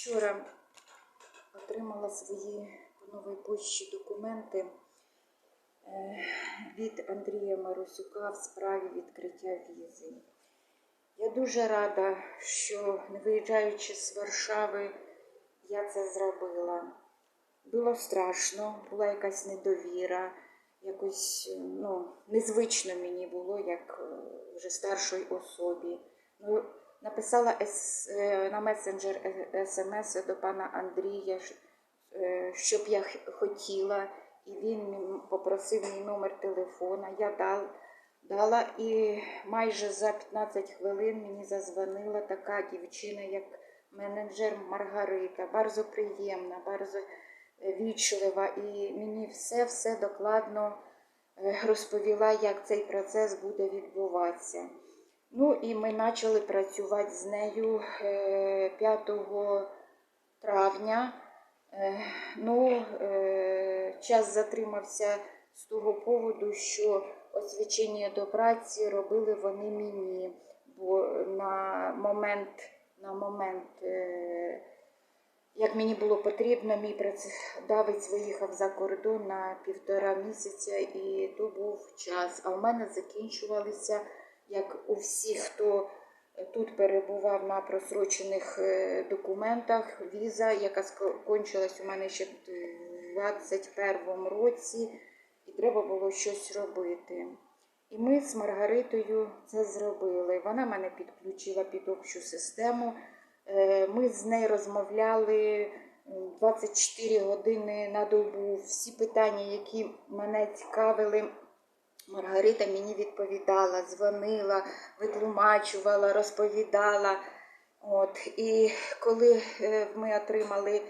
Вчора отримала свої по новій почті документи е, від Андрія Марусюка в справі відкриття візи. Я дуже рада, що не виїжджаючи з Варшави, я це зробила. Було страшно, була якась недовіра, якось ну, незвично мені було, як е, вже старшій особі. Ну, написала е, на месенджер е, смс до пана Андрія, е, щоб я хотіла, і він попросив мій номер телефона. Я дал, дала, і майже за 15 хвилин мені зазвонила така дівчина, як менеджер Маргарита, bardzo приємна, е, вічлива, і мені все-все докладно розповіла, як цей процес буде відбуватися. Ну і ми почали працювати з нею е, 5 травня. Е, Ну, е, час затримався з того поводу, що освічення до праці робили вони мені, бо на момент, на момент е, як мені було потрібно, мій працедавець виїхав за кордон на півтора місяця, і то був час. А в мене закінчувалися, як у всіх, хто тут перебував на просрочених е, документах, віза, яка скончилась у мене ще в 2021 році, і треба було щось робити. І ми з Маргаритою це зробили. Вона мене підключила під общу систему. Е, Ми з нею розмовляли 24 години на добу. Всі питання, які мене цікавили, Маргарита мені відповідала, дзвонила, витлумачувала, розповідала. От, і коли е, ми отримали,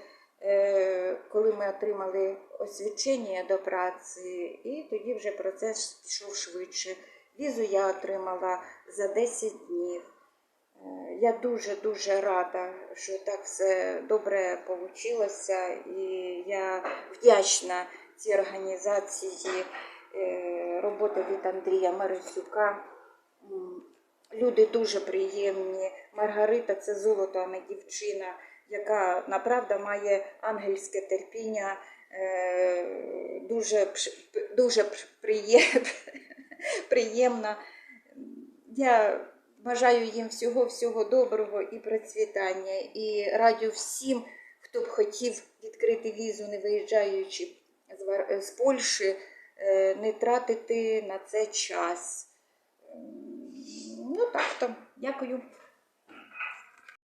е, коли ми отримали освідчення до праці, і тоді вже процес пішов швидше. Візу я отримала за 10 днів. Е, Я дуже-дуже рада, що так все добре вийшло, і я вдячна цій організації роботи від Андрія Марисюка. Люди дуже приємні. Маргарита це золото, а не дівчина, яка направда має ангельське терпіння, е, дуже, дуже приємна. Я бажаю їм всього-всього доброго і процвітання. І радю всім, хто б хотів відкрити візу, не виїжджаючи з, Польщі, не тратити на це час. Ем, Ну так то. Дякую.